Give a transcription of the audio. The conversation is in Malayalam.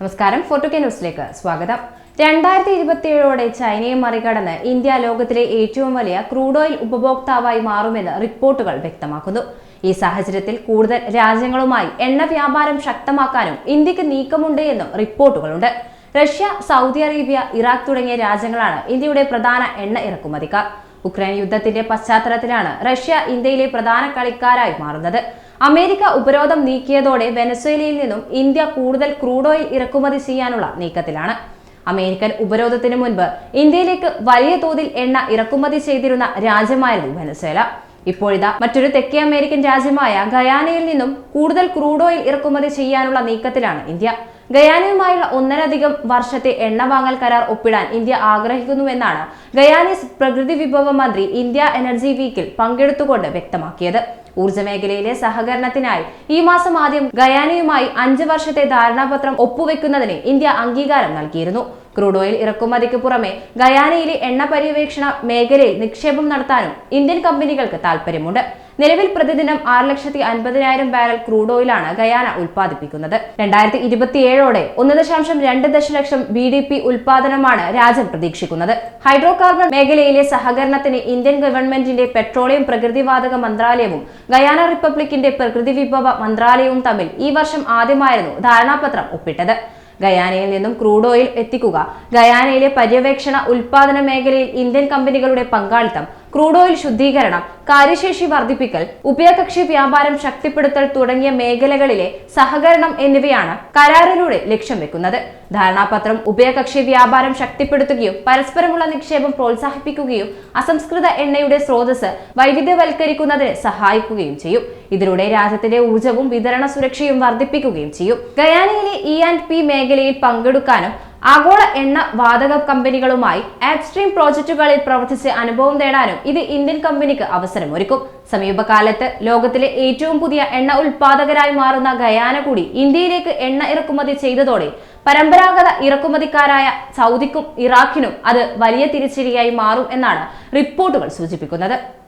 നമസ്കാരം. ഫോട്ടോ ന്യൂസിലേക്ക് സ്വാഗതം. രണ്ടായിരത്തി ഇരുപത്തിയേഴോടെ ചൈനയെ മറികടന്ന് ഇന്ത്യ ലോകത്തിലെ ഏറ്റവും വലിയ ക്രൂഡ് ഓയിൽ ഉപഭോക്താവായി മാറുമെന്ന് റിപ്പോർട്ടുകൾ വ്യക്തമാക്കുന്നു. ഈ സാഹചര്യത്തിൽ കൂടുതൽ രാജ്യങ്ങളുമായി എണ്ണ വ്യാപാരം ശക്തമാക്കാനും ഇന്ത്യയ്ക്ക് നീക്കമുണ്ട് എന്നും റിപ്പോർട്ടുകളുണ്ട്. റഷ്യ സൗദി അറേബ്യ ഇറാഖ് തുടങ്ങിയ രാജ്യങ്ങളാണ് ഇന്ത്യയുടെ പ്രധാന എണ്ണ ഇറക്കുമതിക്കാർ. ഉക്രൈൻ യുദ്ധത്തിന്റെ പശ്ചാത്തലത്തിലാണ് റഷ്യ ഇന്ത്യയിലെ പ്രധാന കളിക്കാരായി മാറുന്നത്. അമേരിക്ക ഉപരോധം നീക്കിയതോടെ വെനസ്വേലയിൽ നിന്നും ഇന്ത്യ കൂടുതൽ ക്രൂഡ് ഓയിൽ ഇറക്കുമതി ചെയ്യാനുള്ള നീക്കത്തിലാണ്. അമേരിക്കൻ ഉപരോധത്തിന് മുൻപ് ഇന്ത്യയിലേക്ക് വലിയ തോതിൽ എണ്ണ ഇറക്കുമതി ചെയ്തിരുന്ന രാജ്യമായിരുന്നു വെനസ്വേല. ഇപ്പോഴിതാ മറ്റൊരു തെക്കേ അമേരിക്കൻ രാജ്യമായ ഗയാനയിൽ നിന്നും കൂടുതൽ ക്രൂഡ് ഓയിൽ ഇറക്കുമതി ചെയ്യാനുള്ള നീക്കത്തിലാണ് ഇന്ത്യ. ഗയാനയുമായുള്ള ഒന്നരധികം വർഷത്തെ എണ്ണ വാങ്ങൽ കരാർ ഒപ്പിടാൻ ഇന്ത്യ ആഗ്രഹിക്കുന്നുവെന്നാണ് ഗയാനീസ് പ്രകൃതി വിഭവ മന്ത്രി ഇന്ത്യ എനർജി വീക്കിൽ പങ്കെടുത്തുകൊണ്ട് വ്യക്തമാക്കിയത്. ഊർജ മേഖലയിലെ സഹകരണത്തിനായി ഈ മാസം ആദ്യം ഗയാനയുമായി അഞ്ച് വർഷത്തെ ധാരണാപത്രം ഒപ്പുവെക്കുന്നതിന് ഇന്ത്യ അംഗീകാരം നൽകിയിരുന്നു. ക്രൂഡ് ഓയിൽ ഇറക്കുമതിക്ക് പുറമെ ഗയാനയിലെ എണ്ണ പര്യവേക്ഷണ മേഖലയിൽ നിക്ഷേപം നടത്താനും ഇന്ത്യൻ കമ്പനികൾക്ക് താൽപ്പര്യമുണ്ട്. നിലവിൽ പ്രതിദിനം ആറ് ലക്ഷത്തി അൻപതിനായിരം ബാരൽ ക്രൂഡ് ഓയിലാണ് ഗയാന ഉൽപ്പാദിപ്പിക്കുന്നത്. രണ്ടായിരത്തി ഇരുപത്തിയേഴോടെ ഒന്ന് ദശാംശം രണ്ട് ദശലക്ഷം ബി ഡി പി ഉൽപാദനമാണ് രാജ്യം പ്രതീക്ഷിക്കുന്നത്. ഹൈഡ്രോ കാർബൺ മേഖലയിലെ സഹകരണത്തിന് ഇന്ത്യൻ ഗവൺമെന്റിന്റെ പെട്രോളിയം പ്രകൃതിവാതക മന്ത്രാലയവും ഗയാന റിപ്പബ്ലിക്കിന്റെ പ്രകൃതി വിഭവ മന്ത്രാലയവും തമ്മിൽ ഈ വർഷം ആദ്യമായിരുന്നു ധാരണാപത്രം ഒപ്പിട്ടത്. ഗയാനയിൽ നിന്നും ക്രൂഡ് ഓയിൽ എത്തിക്കുക. ഗയാനയിലെ പര്യവേക്ഷണ ഉൽപാദന മേഖലയിൽ ഇന്ത്യൻ കമ്പനികളുടെ പങ്കാളിത്തം ക്രൂഡ് ഓയിൽ ശുദ്ധീകരണം കാര്യശേഷി വർദ്ധിപ്പിക്കൽ ഉഭയകക്ഷി വ്യാപാരം ശക്തിപ്പെടുത്തൽ തുടങ്ങിയ മേഖലകളിലെ സഹകരണം എന്നിവയാണ് കരാറിലൂടെ ലക്ഷ്യം വെക്കുന്നത്. ധാരണാപത്രം ഉഭയകക്ഷി വ്യാപാരം ശക്തിപ്പെടുത്തുകയും പരസ്പരമുള്ള നിക്ഷേപം പ്രോത്സാഹിപ്പിക്കുകയും അസംസ്കൃത എണ്ണയുടെ സ്രോതസ് വൈവിധ്യവൽക്കരിക്കുന്നതിന് സഹായിക്കുകയും ചെയ്യും. ഇതിലൂടെ രാജ്യത്തിന്റെ ഊർജവും വിതരണ സുരക്ഷയും വർദ്ധിപ്പിക്കുകയും ചെയ്യും. ഗയാനയിലെ ഇ ആൻഡ് പി മേഖലയിൽ പങ്കെടുക്കാനും ആഗോള എണ്ണ വാതക കമ്പനികളുമായി ആപ്സ്ട്രീം പ്രോജക്റ്റുകളിൽ പ്രവർത്തിച്ച് അനുഭവം നേടാനും ഇത് ഇന്ത്യൻ കമ്പനിക്ക് അവസരമൊരുക്കും. സമീപകാലത്ത് ലോകത്തിലെ ഏറ്റവും പുതിയ എണ്ണ ഉൽപാദകരായി മാറുന്ന ഗയാന കൂടി ഇന്ത്യയിലേക്ക് എണ്ണ ഇറക്കുമതി ചെയ്തതോടെ പരമ്പരാഗത ഇറക്കുമതിക്കാരായ സൗദിക്കും ഇറാഖിനും അത് വലിയ തിരിച്ചടിയായി മാറും എന്നാണ് റിപ്പോർട്ടുകൾ സൂചിപ്പിക്കുന്നത്.